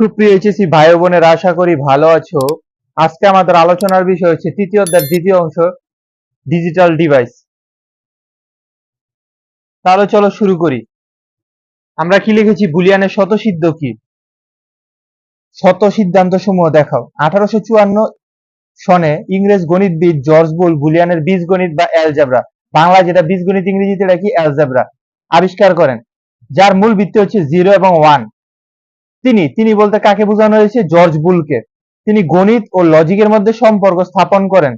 সুপ্রিয় এইচএসসি ভাই বোনের, আশা করি ভালো আছো। আজকে আমাদের আলোচনার বিষয় হচ্ছে তৃতীয় অধ্যায়ের দ্বিতীয় অংশ ডিজিটাল ডিভাইস তাহলে চলো শুরু করি। আমরা কি লিখেছি? বুলিয়ানের শতসিদ্ধ কি? শত সিদ্ধান্ত সমূহ দেখাও। আঠারোশো চুয়ান্ন সনে ইংরেজ গণিতবিদ জর্জ বুল বুলিয়ানের বীজগণিত বা অ্যালজাবরা বাংলা যেটা বীজগণিত ইংরেজিতে কি অ্যালজাবরা, আবিষ্কার করেন। যার মূল ভিত্তি হচ্ছে জিরো এবং ওয়ান তিনি তিনি বলতে কাকে বোঝানো হয়েছে? জর্জ বুলকে। তিনি গণিত ও লজিকের মধ্যে সম্পর্ক স্থাপন করেন।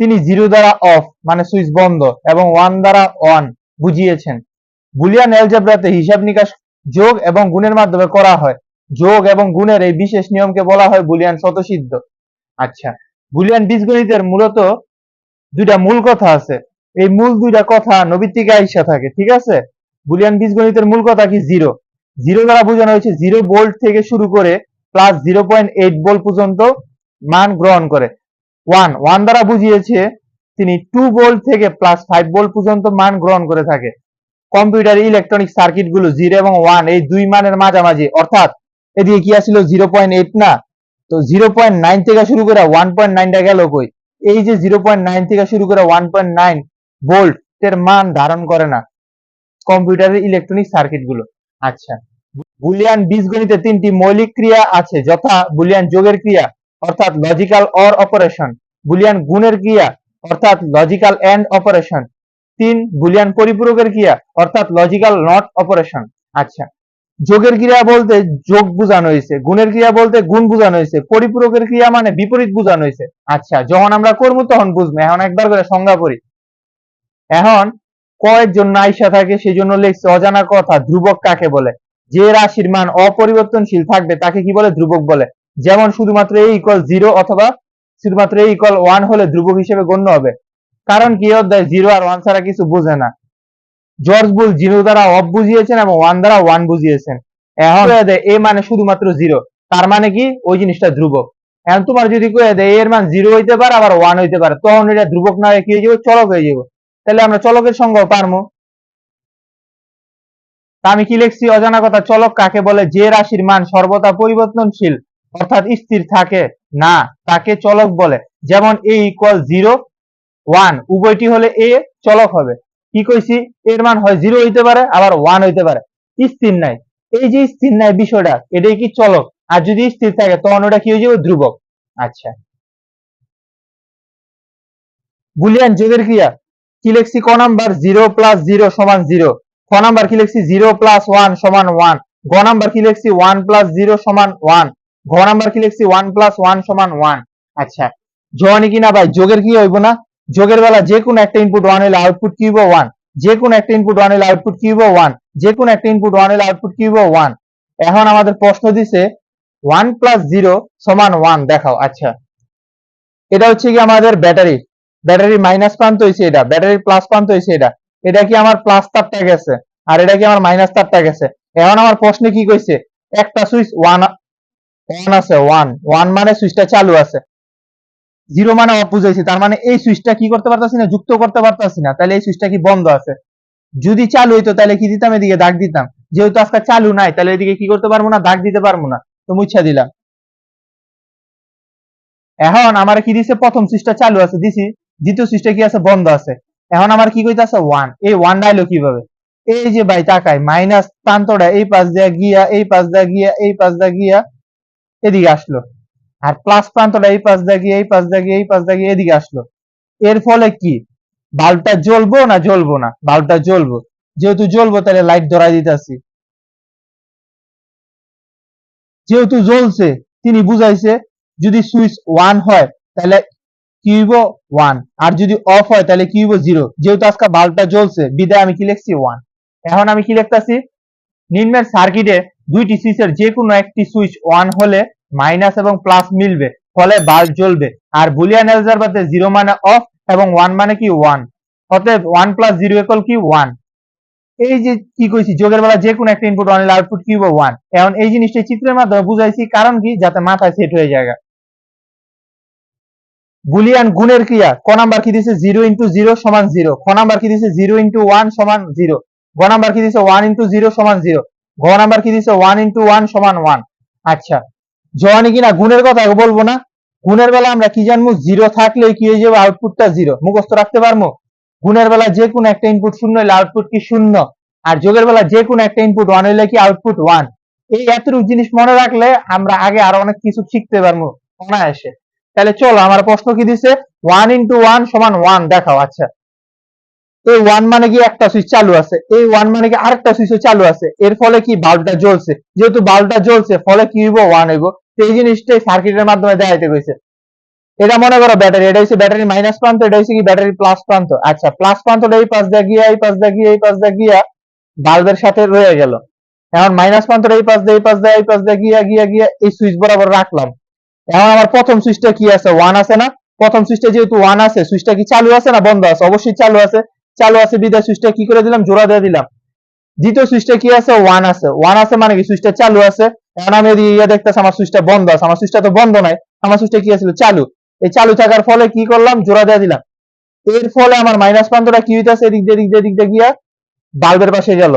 তিনি জিরো দ্বারা অফ মানে সুইচ বন্ধ, এবং ওয়ান দ্বারা অন বুঝিয়েছেন। বুলিয়ান অ্যালজেব্রাতে হিসাব নিকাশ যোগ এবং গুণের মাধ্যমে করা হয়। যোগ এবং গুণের এই বিশেষ নিয়মকে বলা হয় বুলিয়ান শতসিদ্ধ আচ্ছা বুলিয়ান বীজগণিতের মূলত দুইটা মূল কথা আছে। এই মূল দুইটা কথা নবীর আইসা থাকে, ঠিক আছে? বুলিয়ান বীজগণিতের মূল কথা কি? জিরো জিরো দ্বারা বোঝানো হয়েছে জিরো ভোল্ট থেকে শুরু করে plus zero point eight volt পর্যন্ত মান গ্রহণ করে। ওয়ান ওয়ান দ্বারা বুঝিয়েছে তিনি টু ভোল্ট থেকে প্লাস ফাইভ ভোল্ট পর্যন্ত মান গ্রহণ করে থাকে। কম্পিউটার ইলেকট্রনিক সার্কিটগুলো জিরো এবং ওয়ান এই দুই মানের মাঝামাঝি, অর্থাৎ এদিকে কি আসছিল জিরো পয়েন্ট এইট না? তো জিরো পয়েন্ট নাইন থেকে শুরু করে ওয়ান পয়েন্ট নাইনটা গেল কই? এই যে জিরো পয়েন্ট নাইন থেকে শুরু করে ওয়ান পয়েন্ট নাইন ভোল্ট এর মান ধারণ করে না। কম্পিউটারের ইলেকট্রনিক সার্কিটগুলো আচ্ছা। বুলিয়ান বীজগণিতে তিনটি মৌলিক ক্রিয়া আছে, যথা বুলিয়ান যোগের ক্রিয়া, অর্থাৎ লজিক্যাল অর অপারেশন বুলিয়ান গুণের ক্রিয়া, অর্থাৎ লজিক্যাল এন্ড অপারেশন তিন, বুলিয়ান পরিপূরকের ক্রিয়া, অর্থাৎ লজিক্যাল নট অপারেশন আচ্ছা। যোগের ক্রিয়া বলতে যোগ বোঝানো হয়েছে, গুণের ক্রিয়া বলতে গুণ বোঝানো হয়েছে, পরিপূরকের ক্রিয়া মানে বিপরীত বোঝানো হয়েছে। আচ্ছা যখন আমরা করব তখন বুঝব, এখন একবার করে সংজ্ঞা করি এখন কয়ের জন্য আইসা থাকে সেই জন্য লিখছে, অজানা কথা, ধ্রুবক কাকে বলে? যে রাশির মান অপরিবর্তনশীল থাকবে, তাকে কি বলে? ধ্রুবক বলে। যেমন শুধুমাত্র এ ইকুয়াল জিরো অথবা শুধুমাত্র এ ইকুয়াল ওয়ান হলে ধ্রুবক হিসেবে গণ্য হবে। কারণ কি অধ্যায় জিরো আর ওয়ান ছাড়া কিছু বোঝে না। জর্জ বুল জিরো দ্বারা অফ বুঝিয়েছেন এবং ওয়ান দ্বারা ওয়ান বুঝিয়েছেন। এখন এ মানে শুধুমাত্র জিরো তার মানে কি? ওই জিনিসটা ধ্রুবক। এখন তোমার যদি কয়ে দেয়, এর মান জিরো হইতে পারে, আবার ওয়ান হইতে পারে, তখন এটা ধ্রুবক না হয়ে কি হয়ে যাবে? চলক হয়ে যাবে। তাহলে আমরা চলকের সঙ্গেও পারব আমি কি লিখছি? অজানা কথা, চলক কাকে বলে? যে রাশির মান সর্বদা পরিবর্তনশীল অর্থাৎ স্থির থাকে না, তাকে চলক বলে। যেমন এ ইকুয়াল জিরো ওয়ান উভয়টি হলে এ চলক হবে। কি কইছি? এর মান হয় জিরো হইতে পারে, আবার ওয়ান হইতে পারে। স্থির নাই। এই যে স্থির নাই বিষয়টা, এটাই কি চলক? আর যদি স্থির থাকে, তখন ওটা কি হয়ে যাবে? ধ্রুবক। আচ্ছা। বুলিয়ান যোগের ক্রিয়া। কি লিখছি? ক নাম্বার? জিরো প্লাস জিরো সমান জিরো। খ নাম্বার কি লিখছি? জিরো প্লাস ওয়ান সমান ওয়ান। গ নাম্বার কি লিখছি? ওয়ান প্লাস জিরো সমান ওয়ান। ঘ নাম্বার কি লিখছি? ওয়ান প্লাস ওয়ান সমান ওয়ান। আচ্ছা জনি কিনা ভাই? যোগের কি হইব না? যোগের বেলা যে কোনো একটা ইনপুট ওয়ান হলে আউটপুট কি হইব? ওয়ান যে কোনো একটা ইনপুট ওয়ান হলে আউটপুট কি হইব? ওয়ান যে কোনো একটা ইনপুট ওয়ান হলে আউটপুট কি হইব? ওয়ান এখন আমাদের প্রশ্ন দিছে ওয়ান প্লাস জিরো সমান ওয়ান দেখাও আচ্ছা। এটা হচ্ছে কি আমাদের ব্যাটারি ব্যাটারি মাইনাস প্রান্ত হয়েছে এটা ব্যাটারির প্লাস প্রান্ত হয়েছে এটা। এটা কি আমার প্লাস তারটা গেছে আর এটা কি আমার মাইনাস তারটা গেছে এখন আমার প্রশ্নে কি কইছে? একটা সুইচ ওয়ান ওয়ান আছে ওয়ান ওয়ান মানে সুইচটা চালু আছে। জিরো মানে অফ বুঝাইছি তার মানে এই সুইচটা কি করতে পারতাছি না, যুক্ত করতে পারতাছি না, তাহলে এই সুইচটা কি বন্ধ আছে? যদি চালু হইতো, তাহলে কি দিতাম এদিকে? দাগ দিতাম। যেহেতু আজকে চালু নাই, তাহলে এদিকে কি করতে পারব না? দাগ দিতে পারব না। তো মুছা দিলাম। এখন আমার কি দিছে? প্রথম সুইচটা চালু আছে, দিছি। দ্বিতীয় সুইচটা কি আছে? বন্ধ আছে। এখন আমার কি কইতাছে? ওয়ান এই ওয়ান ডাইলো কীভাবে? এই যে ভাই তাকাই মাইনাস প্রান্তটা এই পাশ দিয়ে গিয়া, এই পাশ দিয়ে গিয়া, এই পাশ দিয়ে গিয়া, এদিকে আসলো। আর প্লাস প্রান্তটা এই পাশ দিয়ে গিয়ে, এই পাশ দিয়ে গিয়ে, এই পাশ দিয়ে গিয়ে, এদিকে আসলো। এর ফলে কি? বাল্বটা জ্বলবো না জ্বলবো না? বাল্বটা জ্বলবো। যেহেতু জ্বলবো, তাহলে লাইট ধরাই দিতেছি। যেহেতু জ্বলছে, তিনি বুঝাইছে, যদি সুইচ ওয়ান হয়, তাহলে কি হইব ওয়ান আর যদি অফ হয়, তাহলে কি জিরো যেহেতু আজকে বাল্বটা জ্বলছে, বিদায় আমি কি লিখছি? ওয়ান এখন আমি কি লিখতেছি? নিম্নের সার্কিটে দুইটি সুইচের যে কোনো একটি সুইচ ওয়ান হলে মাইনাস এবং প্লাস মিলবে, ফলে বাল্ব জ্বলবে। আর বুলিয়ান অ্যালজারবাতে জিরো মানে অফ এবং ওয়ান মানে কি ওয়ান অতএব ওয়ান প্লাস জিরো ইকুয়াল কি? ওয়ান এই যে কি কইছি, যোগের বেলা যে কোনো একটা ইনপুট ওয়ান আউটপুট কি ওয়ান এখন এই জিনিসটা চিত্রের মাধ্যমে বুঝাইছি, কারণ কি? যাতে মাথায় সেট হয়ে যায়। বুলিয়ান গুণের ক্রিয়া, ক নাম্বার কি দিছে? জিরো ইন্টু জিরো সমান জিরো। খ নাম্বার কি দিছে? জিরো ইন্টু ওয়ান সমান জিরো। গ নাম্বার কি দিছে? ওয়ান ইন্টু জিরো সমান জিরো। ঘ নাম্বার কি দিছে? ওয়ান ইন্টু ওয়ান সমান ওয়ান আচ্ছা জওয়ানি কিনা গুণের কথা বলব না। গুণের বেলা আমরা কি জানব? জিরো থাকলে কি হয়ে যাবে? আউটপুটটা জিরো। মুখস্থ রাখতে পারব? গুণের বেলা যে কোনো একটা ইনপুট শূন্য হলে আউটপুট কি শূন্য? আর যোগের বেলা যে কোনো একটা ইনপুট ওয়ান হলে কি আউটপুট ওয়ান এই এতটুকু জিনিস মনে রাখলে আমরা আগে আরও অনেক কিছু শিখতে পারব। অনায়াসে। তাহলে চলো আমার প্রশ্ন কি দিছে? ওয়ান ইন্টু ওয়ান সমান ওয়ান দেখাও আচ্ছা। এই ওয়ান মানে কি একটা সুইচ চালু আছে? এই ওয়ান মানে কি আরেকটা সুইচও চালু আছে? এর ফলে কি বাল্বটা জ্বলছে? যেহেতু বাল্বটা জ্বলছে, ফলে কি হইব? ওয়ান হইব। এই জিনিসটাই সার্কিটের মাধ্যমে দেখাইতে গেছে এটা মনে করো ব্যাটারি এটা হচ্ছে ব্যাটারি মাইনাস প্রান্ত, এটা হচ্ছে কি ব্যাটারি প্লাস প্রান্ত। আচ্ছা প্লাস প্রান্তটা এই পাশ দিয়ে গিয়া, এই পাশ দিয়ে গিয়া, এই পাশ দিয়ে গিয়া বাল্বের সাথে রয়ে গেল। এখন মাইনাস প্রান্তটা এই পাশ দিয়ে, এই পাশ দিয়ে, এই পাশ দিয়ে গিয়া গিয়া গিয়া, এই সুইচ বরাবর রাখলাম। এখন আমার প্রথম সুইচটা কি আছে? ওয়ান আছে না? প্রথম সুইচটা যেহেতু ওয়ান আছে, সুইচটা কি চালু আছে না বন্ধ আছে? অবশ্যই চালু আছে। চালু আছে, বিদায় সুইচটা কি করে দিলাম? জোড়া দিয়ে দিলাম। দ্বিতীয় সুইচটা কি আছে? ওয়ান আছে। ওয়ান আছে মানে কি? সুইচটা চালু আছে। এখন আমি ইয়ে দেখতেছি, আমার সুইচটা বন্ধ আছে। আমার সুইচটা তো বন্ধ নাই। আমার সুইচটা কি আছিল? চালু। এই চালু থাকার ফলে কি করলাম? জোড়া দিয়ে দিলাম। এর ফলে আমার মাইনাস প্রান্তটা কি হইতাছে? এদিক দিয়ে এদিক দিয়ে এদিক দিয়ে গিয়া বাল্বের পাশে গেল।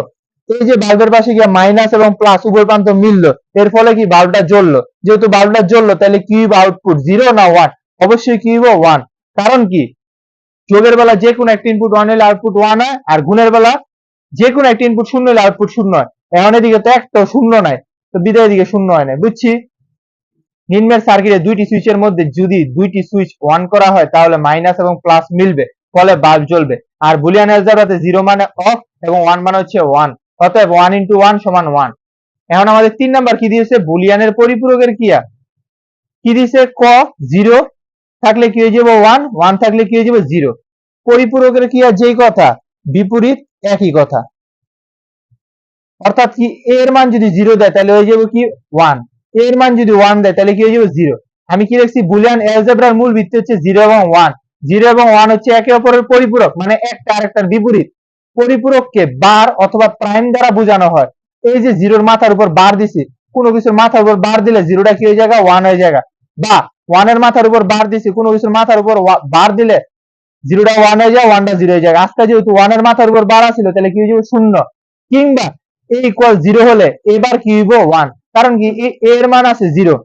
এই যে বাল্বের পাশে গিয়া মাইনাস এবং প্লাস উভয় প্রান্ত মিললো, এর ফলে কি বাল্বটা জ্বললো? যেহেতু বাল্বটা জ্বললো, তাহলে কি হইব আউটপুট জিরো না ওয়ান অবশ্যই কি হইব ওয়ান কারণ কি? যোগের বেলা যে কোনো একটা ইনপুট ওয়ান হলে আউটপুট ওয়ান হয়, আর গুণের বেলা যে কোনো একটা ইনপুট শূন্য হলে আউটপুট শূন্য হয়। এখন এদিকে তো একটা শূন্য নাই, তো বিদায় দিকে শূন্য হয় না বুঝছি? নিম্নের সার্কিটে দুইটি সুইচের মধ্যে যদি দুইটি সুইচ অন করা হয়, তাহলে মাইনাস এবং প্লাস মিলবে, ফলে বাল্ব জ্বলবে। আর বুলিয়ান অ্যালজাব্রাতে জিরো মানে অফ এবং ওয়ান মানে হচ্ছে ওয়ান অতএব ওয়ান ইন্টু ওয়ান সমান ওয়ান এখন আমাদের তিন নাম্বার কি দিয়েছে? বুলিয়ানের পরিপূরকের কিয়া কি দিয়েছে? ক জিরো থাকলে কি হয়ে যাবে ওয়ান ওয়ান থাকলে কি হয়ে যাবে জিরো পরিপূরকের কিয়া যেই কথা, বিপরীত একই কথা। অর্থাৎ কি এর মান যদি জিরো দেয়, তাহলে হয়ে যাবে কি? ওয়ানের মান যদি ওয়ান দেয়, তাহলে কি হয়ে যাবে জিরো আমি কি দেখছি বুলিয়ান অ্যালজেব্রার মূল ভিত্তি হচ্ছে জিরো এবং ওয়ান জিরো এবং ওয়ান হচ্ছে একে অপরের পরিপূরক মানে একটা আরেকটার বিপরীত। পরিপূরককে বার অথবা প্রাইম দ্বারা বোঝানো হয়। এই যে জিরোর মাথার উপর বার দিছি, কোনো কিছুর মাথার উপর বার দিলে জিরোটা কি হয়ে যাবে ওয়ান হয়ে যাবে বা ওয়ানের মাথার উপর বার দিছি, কোনো কিছুর মাথার উপর বার দিলে জিরোটা ওয়ান হয়ে যায় ওয়ানটা জিরো হয়ে যায়। আজকে যেহেতু ওয়ানের মাথার উপর বার আছিল তাহলে কি হয়ে যাবে? শূন্য। কিংবা এ ইকুয়াল জিরো হলে এবার কি হইব? ওয়ান কারণ কি? এর মান আছে জিরো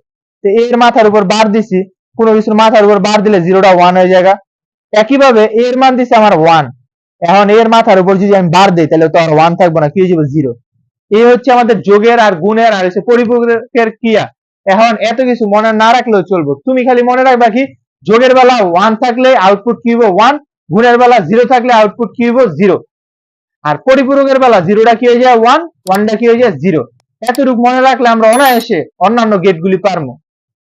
তো এর মাথার উপর বার দিছি, কোনো কিছুর মাথার উপর বার দিলে জিরোটা ওয়ান হয়ে যায় একইভাবে এর মান দিছে আমার ওয়ান এখন এর মাথার উপর যদি আমি বার দিই, তাহলে তো আর ওয়ান থাকবে না, কি হয়ে যাবে জিরো এই হচ্ছে আমাদের যোগের আর গুণের আর হচ্ছে পরিপূরকের ক্রিয়া। এখন এত কিছু মনে না রাখলেও চলবে। তুমি খালি মনে রাখবা কি, যোগের বেলা ওয়ান থাকলে আউটপুট কি হইব? ওয়ান গুণের বেলা জিরো থাকলে আউটপুট কি হইব? জিরো আর পরিপূরকের বেলা জিরোটা কি হয়ে যায়? ওয়ান ওয়ানটা কি হয়ে যায়? জিরো এতটুকু মনে রাখলে আমরা অনায়াসে অন্যান্য গেটগুলি পারব।